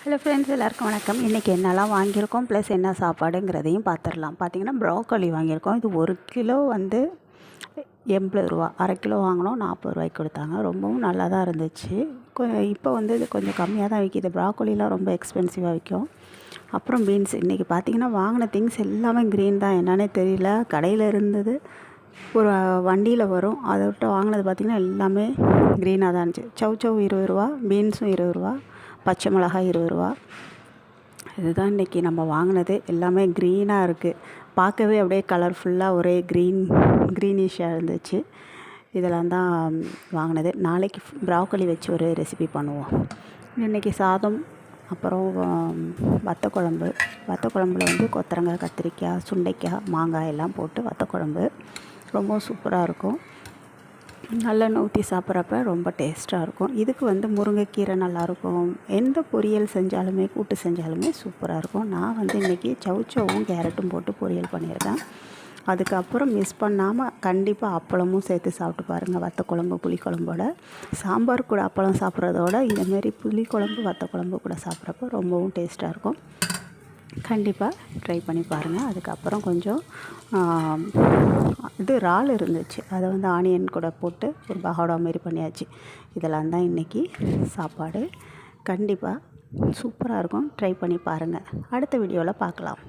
Hello friends எல்லாருக்கும் வணக்கம். இன்றைக்கி என்னெல்லாம் வாங்கியிருக்கோம் ப்ளஸ் என்ன சாப்பாடுங்கிறதையும் பார்த்துடலாம் பார்த்திங்கன்னா ப்ரோக்கோலி வாங்கியிருக்கோம். இது ஒரு கிலோ வந்து எண்பது ரூபா. அரை கிலோ வாங்கினோம் நாற்பது ரூபாய்க்கு கொடுத்தாங்க. ரொம்பவும் நல்லா தான் இருந்துச்சு இப்போ வந்து இது கொஞ்சம் கம்மியாக தான் விற்கிது ப்ராக்கோலிலாம் ரொம்ப எக்ஸ்பென்சிவாக விற்கும் அப்புறம் பீன்ஸ் இன்றைக்கி பார்த்தீங்கன்னா வாங்கின திங்ஸ் எல்லாமே க்ரீன் தான். என்னன்னே தெரியல. கடையில் இருந்தது ஒரு வண்டியில் வரும். அதை விட்டு வாங்கினது பார்த்திங்கன்னா எல்லாமே க்ரீனாக தான் இருந்துச்சு. சவ் சவ் இருபது ரூபா பீன்ஸும் இருபது ரூபா. பச்சை மிளகாய் இருபது ரூபா. இதுதான் இன்றைக்கி நம்ம வாங்கினது. எல்லாமே க்ரீனாக இருக்குது பார்க்கவே அப்படியே கலர்ஃபுல்லாக ஒரே க்ரீன் க்ரீனிஷாக இருந்துச்சு. இதெல்லாம் தான் வாங்கினது. நாளைக்கு ப்ராக்கலி வச்சு ஒரு ரெசிபி பண்ணுவோம். இன்றைக்கி சாதம் அப்புறம் வத்த குழம்பு வத்த குழம்புல வந்து கொத்தரங்காய் கத்திரிக்காய் சுண்டைக்காய் மாங்காய் எல்லாம் போட்டு வத்த குழம்பு ரொம்ப சூப்பராக இருக்கும். நல்லா ஊற்றி சாப்பிட்றப்ப ரொம்ப டேஸ்ட்டாக இருக்கும். இதுக்கு வந்து முருங்கைக்கீரை நல்லாயிருக்கும். எந்த பொரியல் செஞ்சாலுமே கூட்டு செஞ்சாலுமே சூப்பராக இருக்கும். நான் வந்து இன்றைக்கி சவுச்சவும் கேரட்டும் போட்டு பொரியல் பண்ணியிருக்கேன். அதுக்கப்புறம் மிஸ் பண்ணாமல் கண்டிப்பாக அப்பளமும் சேர்த்து சாப்பிட்டு பாருங்கள் வத்த குழம்பு புளிக்குழம்போட சாம்பார் கூட அப்பளம் சாப்பிட்றதோட இந்தமாரி புளிக்குழம்பு வத்த குழம்பு கூட சாப்பிட்றப்ப ரொம்பவும் டேஸ்ட்டாக இருக்கும். கண்டிப்பாக ட்ரை பண்ணி பாருங்கள் அதுக்கப்புறம் கொஞ்சம் இது இறால் இருந்துச்சு. அதை வந்து ஆனியன் கூட போட்டு ஒரு பகோடா மாரி பண்ணியாச்சு. இதெல்லாம் தான் இன்றைக்கி சாப்பாடு. கண்டிப்பாக சூப்பராக இருக்கும். ட்ரை பண்ணி பாருங்கள் அடுத்த வீடியோவில் பார்க்கலாம்